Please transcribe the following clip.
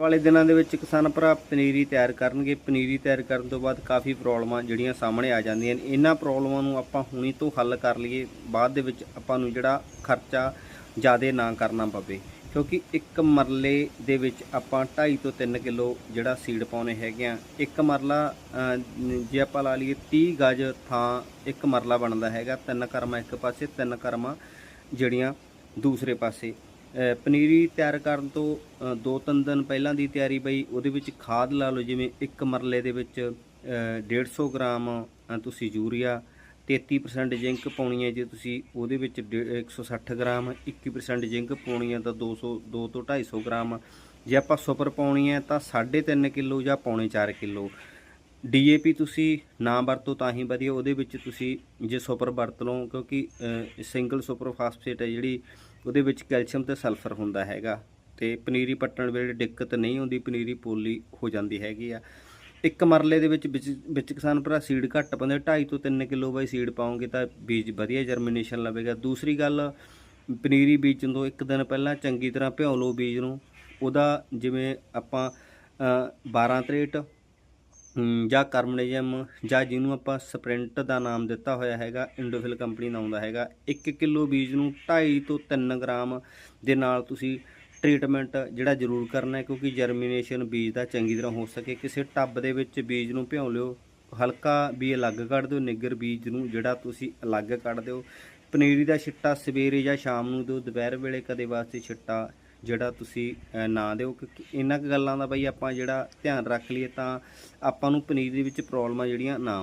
ਵਾਲੇ ਦਿਨਾਂ ਦੇ ਵਿੱਚ ਕਿਸਾਨ ਭਰਾ ਪਨੀਰੀ ਤਿਆਰ ਕਰਨਗੇ। ਪਨੀਰੀ ਤਿਆਰ ਕਰਨ ਤੋਂ ਬਾਅਦ ਕਾਫੀ ਪ੍ਰੋਬਲਮਾਂ ਜਿਹੜੀਆਂ ਸਾਹਮਣੇ ਆ ਜਾਂਦੀਆਂ ਨੇ। ਇਹਨਾਂ ਪ੍ਰੋਬਲਮਾਂ ਨੂੰ ਆਪਾਂ ਹੁਣੀ ਤੋਂ ਹੱਲ ਕਰ ਲਈਏ। ਬਾਅਦ ਦੇ ਵਿੱਚ ਆਪਾਂ ਨੂੰ ਜਿਹੜਾ ਖਰਚਾ ਜ਼ਿਆਦਾ ਨਾ ਕਰਨਾ ਪਵੇ। ਕਿਉਂਕਿ ਇੱਕ ਮਰਲੇ ਦੇ ਵਿੱਚ ਆਪਾਂ 2.5 ਤੋਂ 3 ਕਿਲੋ ਜਿਹੜਾ ਸੀਡ ਪਾਉਣੇ ਹੈਗੇ ਆ। ਇੱਕ ਮਰਲਾ ਜੇ ਆਪਾਂ ਲਾ ਲਈਏ 30 ਗਜ ਥਾਂ ਇੱਕ ਮਰਲਾ ਬਣਦਾ ਹੈਗਾ। ਤਿੰਨ ਕਰਮਾ ਇੱਕ ਪਾਸੇ, ਤਿੰਨ ਕਰਮਾ ਜਿਹੜੀਆਂ ਦੂਸਰੇ ਪਾਸੇ। ਪਨੀਰੀ ਤਿਆਰ ਕਰਨ ਤੋਂ ਦੋ ਤਿੰਨ ਦਿਨ ਪਹਿਲਾਂ ਦੀ ਤਿਆਰੀ ਬਈ ਉਹਦੇ ਵਿੱਚ ਖਾਦ ਲਾ ਲਓ ਜਿਵੇਂ ਇੱਕ ਮਰਲੇ ਦੇ ਵਿੱਚ ਅ, 150 ਗ੍ਰਾਮ ਤੁਸੀਂ ਯੂਰੀਆ 33% ਜ਼ਿੰਕ ਪਾਉਣੀ ਹੈ ਜੇ ਤੁਸੀਂ ਉਹਦੇ ਵਿੱਚ ਡੇ- 160 ਗ੍ਰਾਮ 21% ਜ਼ਿੰਕ ਪਾਉਣੀ ਹੈ ਤਾਂ 200 2 ਤੋਂ 250 ਗ੍ਰਾਮ। ਜੇ ਆਪਾਂ ਸੁਪਰ ਪਾਉਣੀ ਹੈ ਤਾਂ 3.5 ਕਿਲੋ ਜਾਂ ਪੌਣੇ 4 ਕਿਲੋ। ਡੀਏਪੀ ਤੁਸੀਂ ਨਾ ਵਰਤੋ ਤਾਂ ਹੀ ਵਧੀਆ ਉਹਦੇ ਵਿੱਚ ਤੁਸੀਂ ਜੇ ਸੁਪਰ ਵਰਤ ਲਓ ਕਿਉਂਕਿ ਸਿੰਗਲ ਸੁਪਰ ਫਾਸਫੇਟ ਹੈ ਜਿਹੜੀ ਉਹਦੇ ਵਿੱਚ ਕੈਲਸ਼ੀਅਮ ਤੇ ਸਲਫਰ ਹੁੰਦਾ ਹੈਗਾ ਤੇ ਪਨੀਰੀ ਪੱਟਣ ਵੇਲੇ ਦਿੱਕਤ ਨਹੀਂ ਹੁੰਦੀ ਪਨੀਰੀ ਪੋਲੀ ਹੋ ਜਾਂਦੀ ਹੈਗੀ ਆ। ਇੱਕ ਮਰਲੇ ਦੇ ਵਿੱਚ ਵਿੱਚ ਕਿਸਾਨ ਭਰਾ ਸੀਡ ਘੱਟ ਪਾਉਂਦੇ 2.5 ਤੋਂ 3 ਕਿਲੋ ਬਾਈ ਸੀਡ ਪਾਉਂਗੇ ਤਾਂ ਬੀਜ ਵਧੀਆ ਜਰਮੀਨੇਸ਼ਨ ਲਵੇਗਾ। ਦੂਸਰੀ ਗੱਲ ਪਨੀਰੀ ਬੀਜਣ ਤੋਂ ਇੱਕ ਦਿਨ ਪਹਿਲਾਂ ਚੰਗੀ ਤਰ੍ਹਾਂ ਭਿਓ ਲਓ ਬੀਜ ਨੂੰ ਉਹਦਾ ਜਿਵੇਂ ਆਪਾਂ ਅ, 12 ਤਰੇਟ ਜਾਂ ਕਰਮਨਿਜ਼ਮ, ਜਾਂ ਜਿਹਨੂੰ ਆਪਾਂ ਸਪ੍ਰਿੰਟ ਦਾ ਨਾਮ ਦਿੱਤਾ ਹੋਇਆ ਹੈਗਾ, ਇੰਡੋਫਿਲ ਕੰਪਨੀ ਦਾ ਆਉਂਦਾ ਹੈਗਾ 1 ਕਿਲੋ ਬੀਜ ਨੂੰ 2.5 ਤੋਂ 3 ਗ੍ਰਾਮ ਦੇ ਨਾਲ ਤੁਸੀਂ ਟ੍ਰੀਟਮੈਂਟ ਜਿਹੜਾ ਜ਼ਰੂਰ ਕਰਨਾ ਹੈ, ਕਿਉਂਕਿ ਜਰਮੀਨੇਸ਼ਨ ਬੀਜ ਦਾ ਚੰਗੀ ਤਰ੍ਹਾਂ ਹੋ ਸਕੇ। ਕਿਸੇ ਟੱਬ ਦੇ ਵਿੱਚ ਬੀਜ ਨੂੰ ਭਿਉਂ ਲਿਓ, ਹਲਕਾ ਵੀ ਅਲੱਗ ਕੱਢ ਦਿਓ, ਨਿੱਗਰ ਬੀਜ ਨੂੰ ਜਿਹੜਾ ਤੁਸੀਂ ਅਲੱਗ ਕੱਢ ਦਿਓ। ਪਨੀਰੀ ਦਾ ਛਿੱਟਾ ਸਵੇਰੇ ਜਾਂ ਸ਼ਾਮ ਨੂੰ ਦਿਓ, ਦੁਪਹਿਰ ਵੇਲੇ ਕਦੇ ਵਾਸਤੇ ਛਿੱਟਾ ਜਿਹੜਾ ਤੁਸੀਂ ਨਾ ਦਿਓ ਕਿਉਂਕਿ ਇਹਨਾਂ ਕੁ ਗੱਲਾਂ ਦਾ ਬਈ ਆਪਾਂ ਜਿਹੜਾ ਧਿਆਨ ਰੱਖ ਲਈਏ ਤਾਂ ਆਪਾਂ ਨੂੰ ਪਨੀਰ ਦੇ ਵਿੱਚ ਪ੍ਰੋਬਲਮਾਂ ਜਿਹੜੀਆਂ ਨਾ